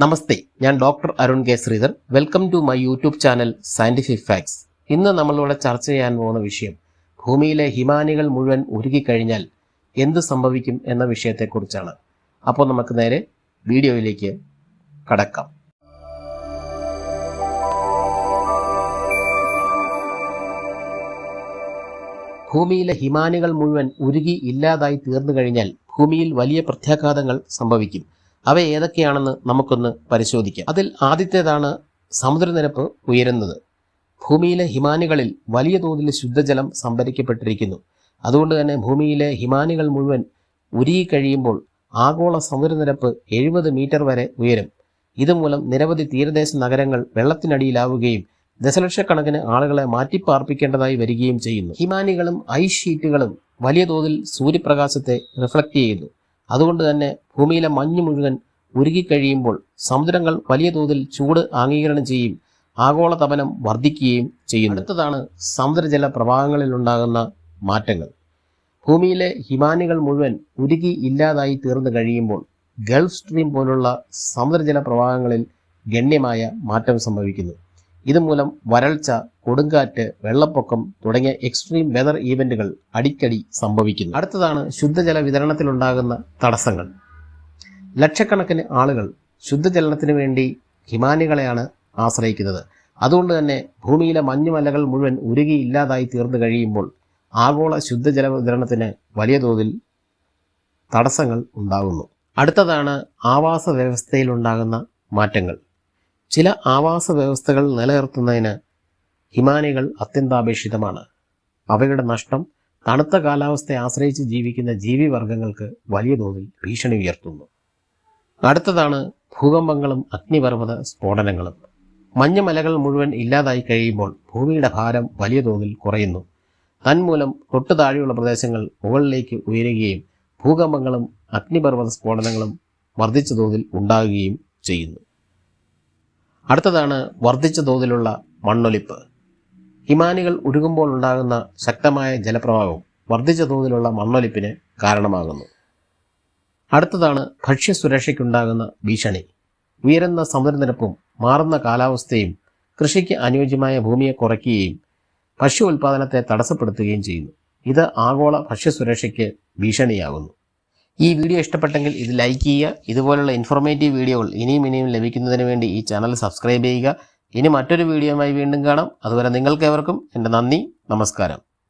നമസ്തേ ഞാൻ doctor Arun K. Sreedhar. Welcome to my YouTube channel scientific facts ഇന്ന് നമ്മളിവിടെ ചർച്ച ചെയ്യാൻ പോകുന്ന വിഷയം ഭൂമിയിലെ ഹിമാനികൾ മുഴുവൻ ഉരുകിക്കഴിഞ്ഞാൽ എന്ത് സംഭവിക്കും എന്ന വിഷയത്തെക്കുറിച്ചാണ്. അപ്പോൾ നമുക്ക് നേരെ വീഡിയോയിലേക്ക് കടക്കാം. ഭൂമിയിലെ ഹിമാനികൾ മുഴുവൻ ഉരുകി ഇല്ലാതായി തീർന്നു കഴിഞ്ഞാൽ ഭൂമിയിൽ വലിയ പ്രത്യാഘാതങ്ങൾ സംഭവിക്കും. അവ ഏതൊക്കെയാണെന്ന് നമുക്കൊന്ന് പരിശോധിക്കാം. അതിൽ ആദ്യത്തേതാണ് സമുദ്രനിരപ്പ് ഉയരുന്നത്. ഭൂമിയിലെ ഹിമാനികളിൽ വലിയ തോതിൽ ശുദ്ധജലം സംഭരിക്കപ്പെട്ടിരിക്കുന്നു. അതുകൊണ്ട് തന്നെ ഭൂമിയിലെ ഹിമാനികൾ മുഴുവൻ ഉരുകി കഴിയുമ്പോൾ ആഗോള സമുദ്രനിരപ്പ് എഴുപത് മീറ്റർ വരെ ഉയരും. ഇതുമൂലം നിരവധി തീരദേശ നഗരങ്ങൾ വെള്ളത്തിനടിയിലാവുകയും ദശലക്ഷക്കണക്കിന് ആളുകളെ മാറ്റിപ്പാർപ്പിക്കേണ്ടതായി വരികയും ചെയ്യുന്നു. ഹിമാനികളും ഐസ് ഷീറ്റുകളും വലിയ തോതിൽ സൂര്യപ്രകാശത്തെ റിഫ്ലക്റ്റ് ചെയ്യുന്നു. അതുകൊണ്ട് തന്നെ ഭൂമിയിലെ മഞ്ഞ് മുഴുവൻ ഉരുകിക്കഴിയുമ്പോൾ സമുദ്രങ്ങൾ വലിയ തോതിൽ ചൂട് ആംഗീകരണം ചെയ്യും ആഗോളതപനം വർദ്ധിക്കുകയും ചെയ്യുന്നു. അടുത്തതാണ് സമുദ്രജല പ്രവാഹങ്ങളിൽ ഉണ്ടാകുന്ന മാറ്റങ്ങൾ. ഭൂമിയിലെ ഹിമാനികൾ മുഴുവൻ ഉരുകി ഇല്ലാതായി തീർന്നു കഴിയുമ്പോൾ ഗൾഫ് സ്ട്രീം പോലുള്ള സമുദ്രജല പ്രവാഹങ്ങളിൽ ഗണ്യമായ മാറ്റം സംഭവിക്കുന്നു. ഇതുമൂലം വരൾച്ച കൊടുങ്കാറ്റ് വെള്ളപ്പൊക്കം തുടങ്ങിയ എക്സ്ട്രീം വെതർ ഈവന്റുകൾ അടിക്കടി സംഭവിക്കുന്നു. അടുത്തതാണ് ശുദ്ധജല വിതരണത്തിലുണ്ടാകുന്ന തടസ്സങ്ങൾ. ലക്ഷക്കണക്കിന് ആളുകൾ ശുദ്ധജലത്തിന് വേണ്ടി ഹിമാനികളെയാണ് ആശ്രയിക്കുന്നത്. അതുകൊണ്ട് തന്നെ ഭൂമിയിലെ മഞ്ഞുമലകൾ മുഴുവൻ ഉരുകി ഇല്ലാതായി തീർന്നു കഴിയുമ്പോൾ ആഗോള ശുദ്ധജല വിതരണത്തിന് വലിയ തോതിൽ തടസ്സങ്ങൾ ഉണ്ടാകുന്നു. അടുത്തതാണ് ആവാസ വ്യവസ്ഥയിലുണ്ടാകുന്ന മാറ്റങ്ങൾ. ചില ആവാസ വ്യവസ്ഥകൾ നിലനിർത്തുന്നതിന് ഹിമാനികൾ അത്യന്താപേക്ഷിതമാണ്. അവയുടെ നഷ്ടം തണുത്ത കാലാവസ്ഥയെ ആശ്രയിച്ച് ജീവിക്കുന്ന ജീവിവർഗങ്ങൾക്ക് വലിയ തോതിൽ ഭീഷണി ഉയർത്തുന്നു. അടുത്തതാണ് ഭൂകമ്പങ്ങളും അഗ്നിപർവത സ്ഫോടനങ്ങളും. മഞ്ഞുമലകൾ മുഴുവൻ ഇല്ലാതായി കഴിയുമ്പോൾ ഭൂമിയുടെ ഭാരം വലിയ തോതിൽ കുറയുന്നു. തന്മൂലം തൊട്ടു താഴെയുള്ള പ്രദേശങ്ങൾ മുകളിലേക്ക് ഉയരുകയും ഭൂകമ്പങ്ങളും അഗ്നിപർവത സ്ഫോടനങ്ങളും വർദ്ധിച്ച തോതിൽ ഉണ്ടാകുകയും ചെയ്യുന്നു. അടുത്തതാണ് വർദ്ധിച്ച തോതിലുള്ള മണ്ണൊലിപ്പ്. ഹിമാനികൾ ഉരുകുമ്പോൾ ഉണ്ടാകുന്ന ശക്തമായ ജലപ്രവാഹവും വർദ്ധിച്ച തോതിലുള്ള മണ്ണൊലിപ്പിന് കാരണമാകുന്നു. അടുത്തതാണ് ഭക്ഷ്യസുരക്ഷയ്ക്കുണ്ടാകുന്ന ഭീഷണി. ഉയരുന്ന സമുദ്രനിരപ്പും മാറുന്ന കാലാവസ്ഥയും കൃഷിക്ക് അനുയോജ്യമായ ഭൂമിയെ കുറയ്ക്കുകയും ഭക്ഷ്യ ഉൽപാദനത്തെ തടസ്സപ്പെടുത്തുകയും ചെയ്യുന്നു. ഇത് ആഗോള ഭക്ഷ്യസുരക്ഷയ്ക്ക് ഭീഷണിയാകുന്നു. ഈ വീഡിയോ ഇഷ്ടപ്പെട്ടെങ്കിൽ ഇത് ലൈക്ക് ചെയ്യുക. ഇതുപോലുള്ള ഇൻഫോർമേറ്റീവ് വീഡിയോകൾ ഇനിയും ഇനിയും ലഭിക്കുന്നതിന് വേണ്ടി ഈ ചാനൽ സബ്സ്ക്രൈബ് ചെയ്യുക. ഇനി മറ്റൊരു വീഡിയോയുമായി വീണ്ടും കാണാം. അതുവരെ നിങ്ങൾക്കേവർക്കും എന്റെ നന്ദി നമസ്കാരം.